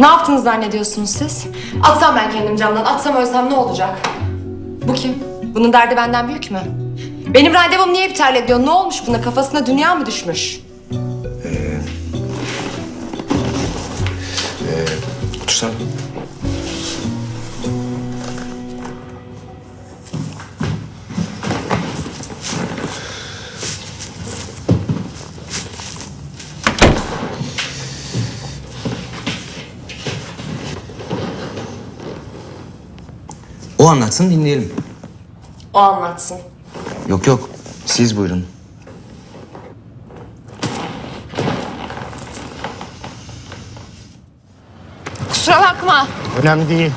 Ne yaptınız zannediyorsunuz siz? Atsam ben kendim camdan, atsam ölsem ne olacak? Bu kim? Bunun derdi benden büyük mü? Benim randevumu niye iptal ediyor? Ne olmuş buna? Kafasına dünya mı düşmüş? Otursana. O anlatsın dinleyelim. O anlatsın. Yok yok siz buyurun. Kusura bakma. Önemli değil.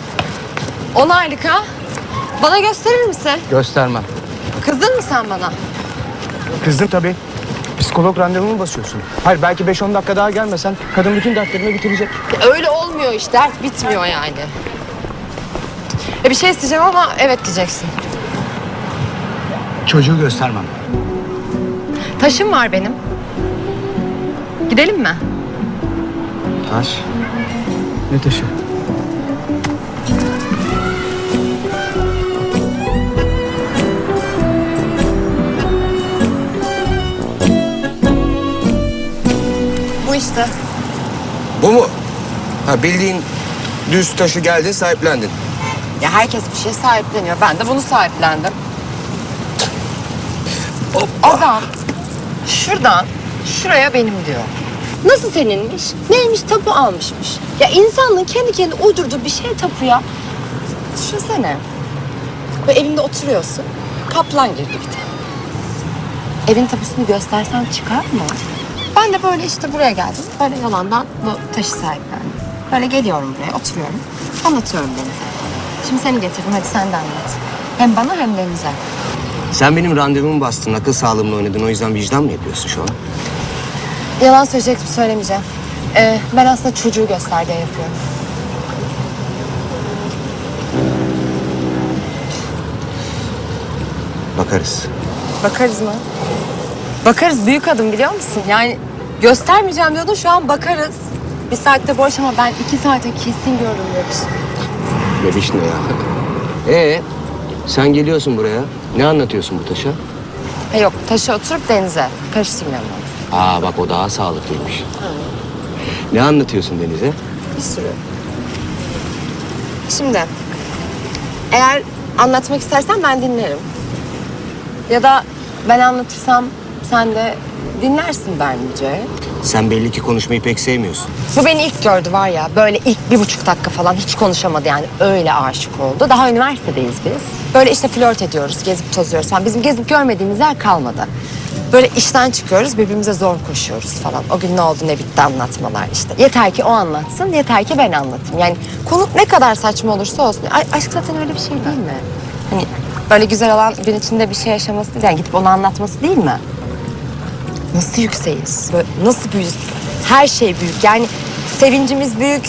On aylık ha? Bana gösterir misin? Göstermem. Kızdın mı sen bana? Kızdım tabii. Psikolog randevumu basıyorsun. Hayır belki 5-10 dakika daha gelmesen kadın bütün dertlerini bitirecek. Öyle olmuyor işte. Dert bitmiyor yani. E bir şey isteyeceğim ama evet diyeceksin. Çocuğu göstermem. Taşım var benim. Gidelim mi? Taş. Ne taşı? Bu işte. Bu mu? Ha bildiğin düz taşı geldin sahiplendin. Ya herkes bir şey sahipleniyor. Ben de bunu sahiplendim. Adam şuradan şuraya benim diyor. Nasıl seninmiş? Neymiş? Tapu almışmış. Ya insanlığın kendi kendine uydurduğu bir şey tapu ya. Düşünsene. Böyle evinde oturuyorsun. Kaplan girdi bir tane. Evin tapusunu göstersen çıkar mı? Ben de böyle işte buraya geldim. Böyle yalandan bu taşı sahiplendim. Böyle geliyorum buraya, oturuyorum. Anlatıyorum Deniz'e. Şimdi seni getirdim, hadi sen de anlat. Hem bana hem Deniz'e. Sen benim randevumu bastın, akıl sağlığımla oynadın. O yüzden vicdan mı yapıyorsun şu an? Yalan söyleyecektim, söylemeyeceğim. Ee, ben aslında çocuğu göster diye yapıyorum. Bakarız. Bakarız mı? Bakarız, büyük adım biliyor musun? Yani göstermeyeceğim diyordun, şu an bakarız. Bir saatte boş ama ben iki saate kesin görürüm demiş. Bebiş ne ya? Ee, sen geliyorsun buraya. Ne anlatıyorsun bu taşa? Ha yok, taşı oturup denize. Karıştırmayalım onu. Aa bak o daha sağlıklıymış. Ne anlatıyorsun Deniz'e? Bir sürü. Şimdi eğer anlatmak istersen ben dinlerim. Ya da ben anlatırsam sen de dinlersin bence. Sen belli ki konuşmayı pek sevmiyorsun. Bu beni ilk gördü var ya böyle ilk bir buçuk dakika falan hiç konuşamadı yani öyle aşık oldu. Daha üniversitedeyiz biz. Böyle işte flört ediyoruz, gezip tozuyoruz falan. Bizim gezip görmediğimiz yer kalmadı. Böyle işten çıkıyoruz, birbirimize zor koşuyoruz falan. O gün ne oldu ne bitti anlatmalar işte. Yeter ki o anlatsın, yeter ki ben anlatayım. Yani konu ne kadar saçma olursa olsun. Ay, aşk zaten öyle bir şey değil mi? Hani böyle güzel olan gün içinde bir şey yaşaması değil, yani gidip onu anlatması değil mi? Nasıl yükseğiz? Böyle nasıl büyüyüz? Her şey büyük. Yani sevincimiz büyük.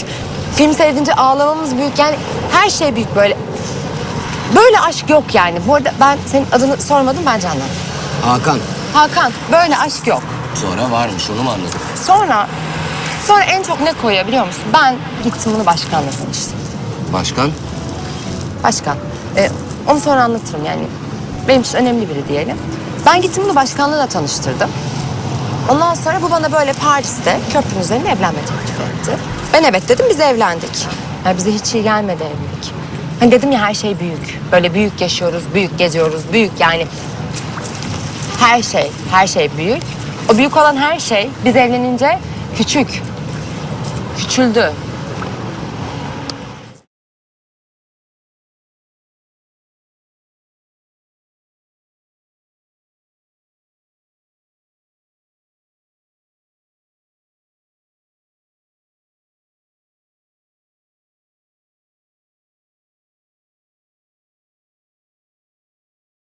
Film seyredince ağlamamız büyük. Yani her şey büyük böyle. Böyle aşk yok yani. Bu arada ben senin adını sormadım bence anladım. Hakan. Hakan böyle aşk yok. Sonra varmış onu mu anladın? Sonra sonra en çok ne koyuyor biliyor musun? Ben gittim bunu başkanla tanıştım. Başkan? Başkan. Ee, onu sonra anlatırım yani. Benim için önemli biri diyelim. Ben gittim bunu başkanla tanıştırdım. Ondan sonra bu bana böyle Paris'te köprünün üzerinde evlenme teklif etti. Ben evet dedim biz evlendik. Yani bize hiç iyi gelmedi evlilik. Hani dedim ya her şey büyük. Böyle büyük yaşıyoruz, büyük geziyoruz, büyük yani. Her şey, her şey büyük. O büyük olan her şey biz evlenince küçük. Küçüldü.